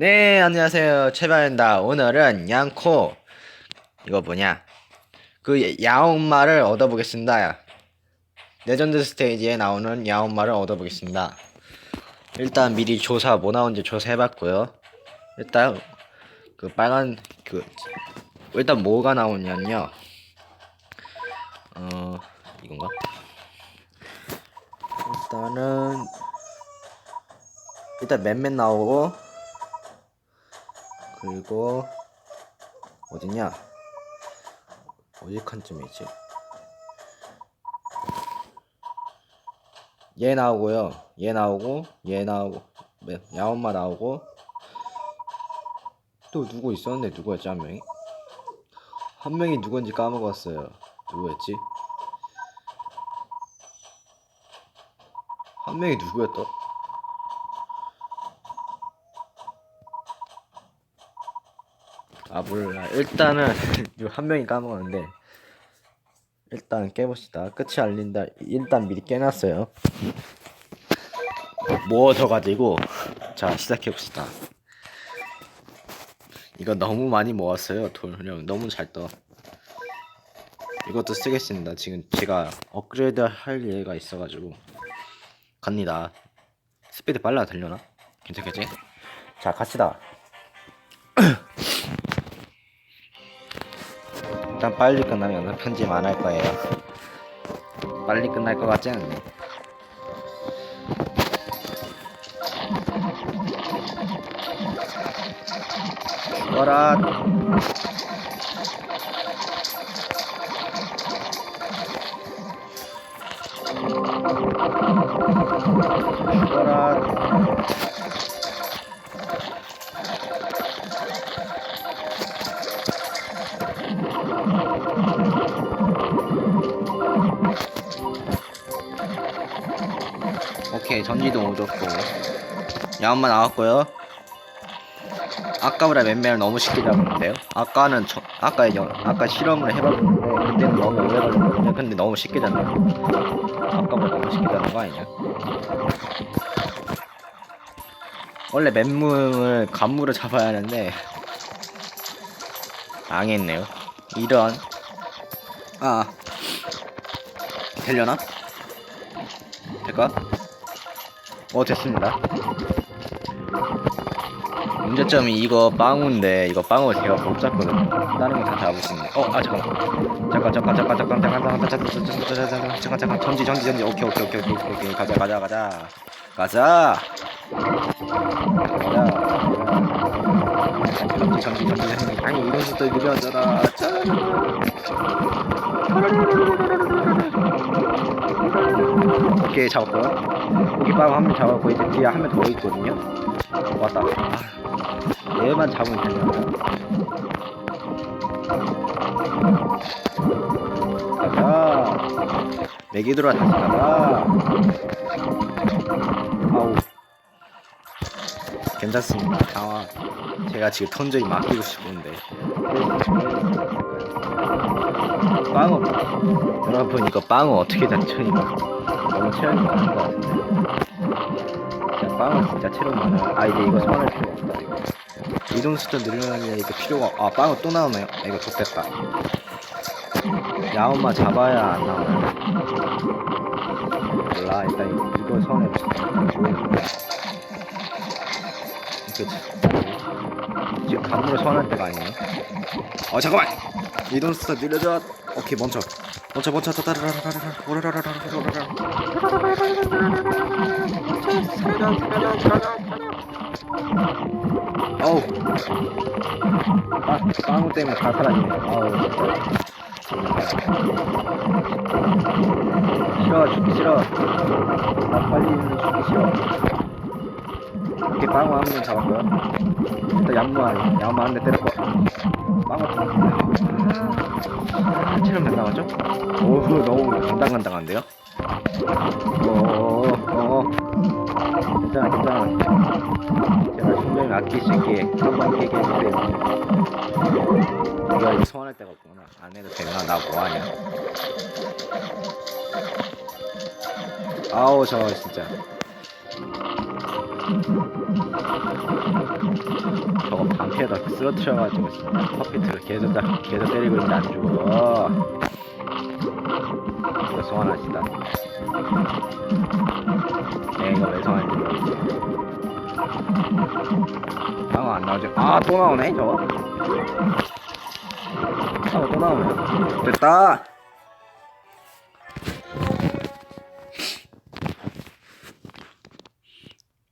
네, 안녕하세요. 최바입니다. 오늘은 양코, 이거 뭐냐. 그 야옹마를 얻어보겠습니다. 레전드 스테이지에 나오는 야옹마를 얻어보겠습니다. 일단 미리 조사, 뭐 나온지 조사해봤고요. 일단, 그 빨간, 그, 일단 뭐가 나오냐면요. 어, 이건가? 일단은, 일단 맨맨 나오고, 그리고 어디냐? 어디 칸쯤이지? 얘 나오고요. 얘 나오고 얘 나오고 네, 야엄마 나오고. 또 누구 있었는데 누구였지 한 명이? 한 명이 누군지 까먹었어요. 누구였지? 한 명이 누구였더 아 몰라. 일단은 한 명이 까먹었는데 일단 깨봅시다. 끝이 알린다. 일단 미리 깨놨어요. 모아져가지고 자 시작해봅시다. 이거 너무 많이 모았어요 돈을 너무 잘떠. 이것도 쓰겠습니다. 지금 제가 업그레이드 할 예가 있어가지고. 갑니다. 스피드 빨라 달려나? 괜찮겠지? 자 갑시다 일단 빨리 끝나면 편집 안 할 거예요. 빨리 끝날 것 같지 않네. 죽어라. 죽어라. 야엄마 나왔고요. 아까보다 맨매를 너무 쉽게 잡았는데요. 아까는 저, 아까 연, 아까 실험을 해봤는데 그때는 너무 오래 걸렸거든요 근데 너무 쉽게 잡네 아까보다 너무 쉽게 잡는 거 아니냐? 원래 맨물을 간물을 잡아야 하는데 망했네요. 이런. 아. 되려나? 될까? 어 됐습니다 문제점이 이거 빵우인데 이거 빵우 제가 못 잡거든요 다른 거 다 잡을 수 있는데 어 아 잠깐 잠깐 잠깐 잠깐 잠깐 잠깐 잠깐 잠깐 잠깐 잠깐 잠깐 잠깐 잠깐 전지 전지 전지 오케이 오케이 오케이 오케이 오케이 가자 가자 가자 가자 가자 전지 전지 전지 전지 아니 이런 것도 느려져라 오케이 잡았고요 여기 빵한명 잡았고 이제 뒤에 한 명 더 있거든요 왔다. 아, 얘만 잡으면 되냐? 가자. 메기들아 다시 가자. 아우. 괜찮습니다. 당황 제가 지금 턴저이 맡기고 싶은데. 빵어 여러분 이거 빵어 어떻게 이거? 너무 체력이 많은 것 같은데 빵어 진짜 체력 많아요. 아 이제 이거 소환할 필요 없다 이거. 이동 숫자 늘려면 이거 필요가 아 빵어 또 나오네요 아, 이거 좋겠다. 야엄마 잡아야 안 나오네. 몰라 일단 이거, 이거 소환해봅시다 그치 지금 간물을 소환할 때가 아니에요? 어 잠깐만! 이동 숫자 늘려줘. 오케이 멈춰. 멈춰 멈춰 어우. 아, 빵우 때문에 다 사라지네. 아우. 싫어 죽기 싫어. 나 빨리 죽기 싫어. 이렇게 빵우 한명 잡았고요. 일단 양무한 양무 한대 때렸고. 빵우 아, 체력 몇 나가죠? 오 너무 간당간당한데요? 어어어 괜찮아 괜찮아 제가 수 있게 한번 얘기해 주세요 이거 이제 소환할 데가 없구나. 안 해도 되나? 나 뭐하냐? 아우 저 진짜. 저거 방패에다 쓰러뜨려가지고 진짜 퍼피트를 계속 다 계속 때리고 있는데 안 죽어. 이거 소환하시다. 네 이거 왜 소환했지 방어 안 나오지. 아 또 나오네 저거. 방어 또 나오네. 됐다.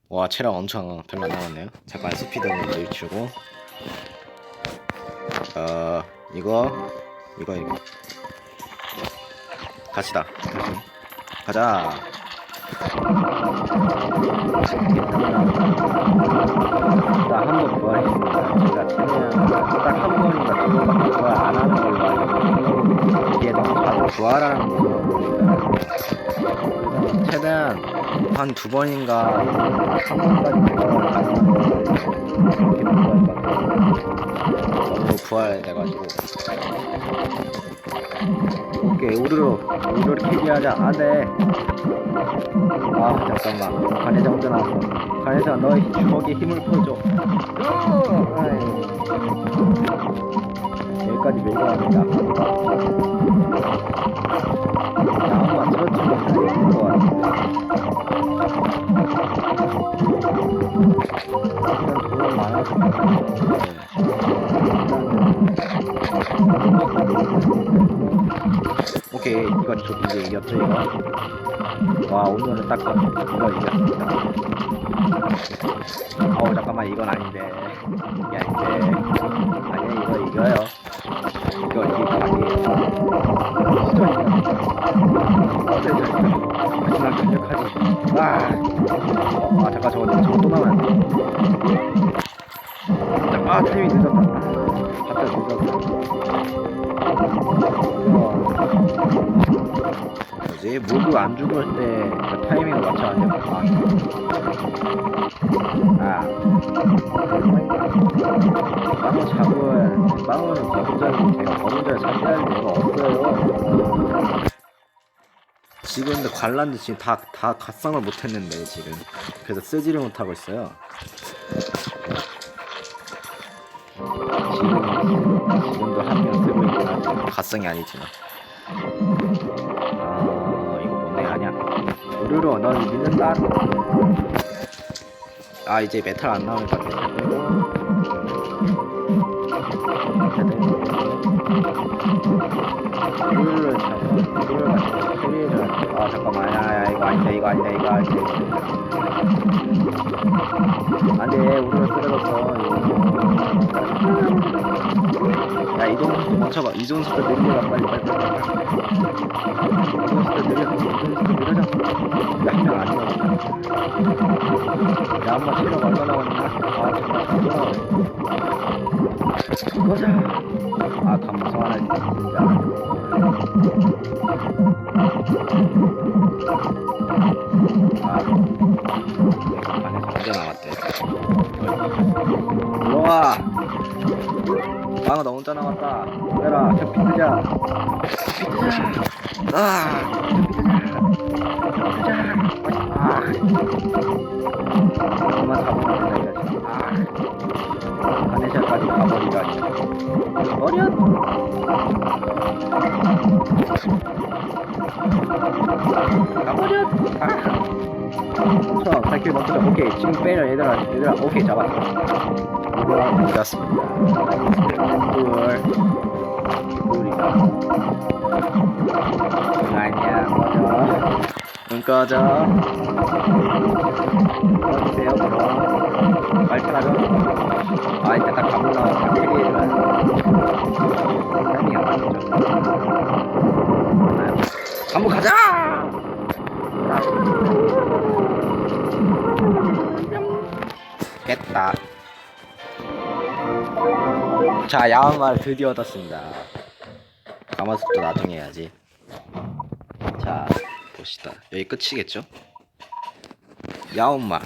와 체력 엄청 별로 안 남았네요. 잠깐 스피드를 늦추고. 어 이거 이거 이거. 다시 가자 나한번 부활했습니다 제가 최대한 딱한 번인가 두 번밖에 부활 안 하는 걸로 알고 이게 너무 자주 부활하는 거죠 최대한 한 두 번인가 한 번까지 부활할 것 같아요 너무 부활돼가지고 오케이 우르르 우르르 캐리하자. 안돼 아 잠깐만. 관여자 혼자 나왔어. 관여자 너의 주먹에 힘을 퍼줘. 아이. 여기까지 밀고 갑니다 저 이제 이겼죠 이거 와 오늘은 딱 이거 이겼습니다 어우 잠깐만 이건 아닌데. 이게 아닌데. 아니야 이거 이겨요. 이거 이길 거 아니에요. 마지막 공격하지 아, 아 잠깐 저거 저거 또 나와야 돼 뭐지? 모두 안 죽을 때그 타이밍을 맞춰야 돼. 아. 아. 빵을 잡을, 빵은 거분자를, 제가 거분자를 상대할 리가 없어요. 지금 근데 관란도 지금 다, 다 갓상을 못했는데, 지금. 그래서 쓰지를 못하고 있어요. 지금, 지금도 한명 쓰고 하지만, 갓성이 아니지만. 우르르, 널 믿는다. 아, 이제 메탈 안 나오니까 잡아. 소리를. 아, 잠깐만. 야, 야, 이거 아니다, 이거 아니다, 이거 아니다. 안 돼, 우르르 쓰러졌어. 속도 멈춰봐. 이동 속도 느려라. 빨리, 빨리, 빨리. 이동 속도 느려. 이동 속도 느려져. 야, 한명 안 죽었다. 야, 한번 체력 얼마 나왔냐? 아, 정말. 보자. 아, 감성 하나 진짜. 그만 가보자, 이거. 아, 가네샤까지 가버리다니. 가버려! 아. 자, 발길 멈추자. 오케이, 지금 빼려, 얘들아. 얘들아, 오케이, 잡았어. 이거 이겼습니다. 꿀. 아니야. 응, 꺼져. 꺼주세요, 그럼. 발끈하죠? 아, 이따 딱 가고 나와. 다 캐리해줘야 타이밍이 안 맞죠. 한번 가자! 깼다. 자, 야한 말 드디어 얻었습니다. 가마솥도 나중에 해야지. 자, 봅시다. 여기 끝이겠죠? 야온말.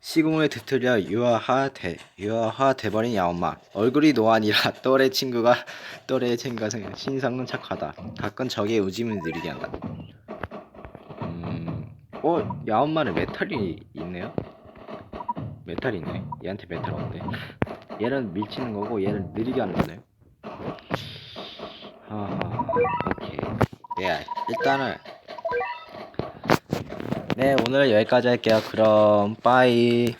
시공을 뒤틀려 유아화 돼 유아화 돼버린 야온마 얼굴이 노안이라 또래 친구가 또래 친구가 생- 신상은 착하다 가끔 적의 우짐을 느리게 한다 음, 어 야온마는 메탈이 있네요 메탈이네. 얘한테 메탈 없네. 얘는 밀치는 거고 얘는 느리게 하는 거네. 하하. 오케이. 네, 일단은 네 오늘 여기까지 할게요. 그럼 빠이.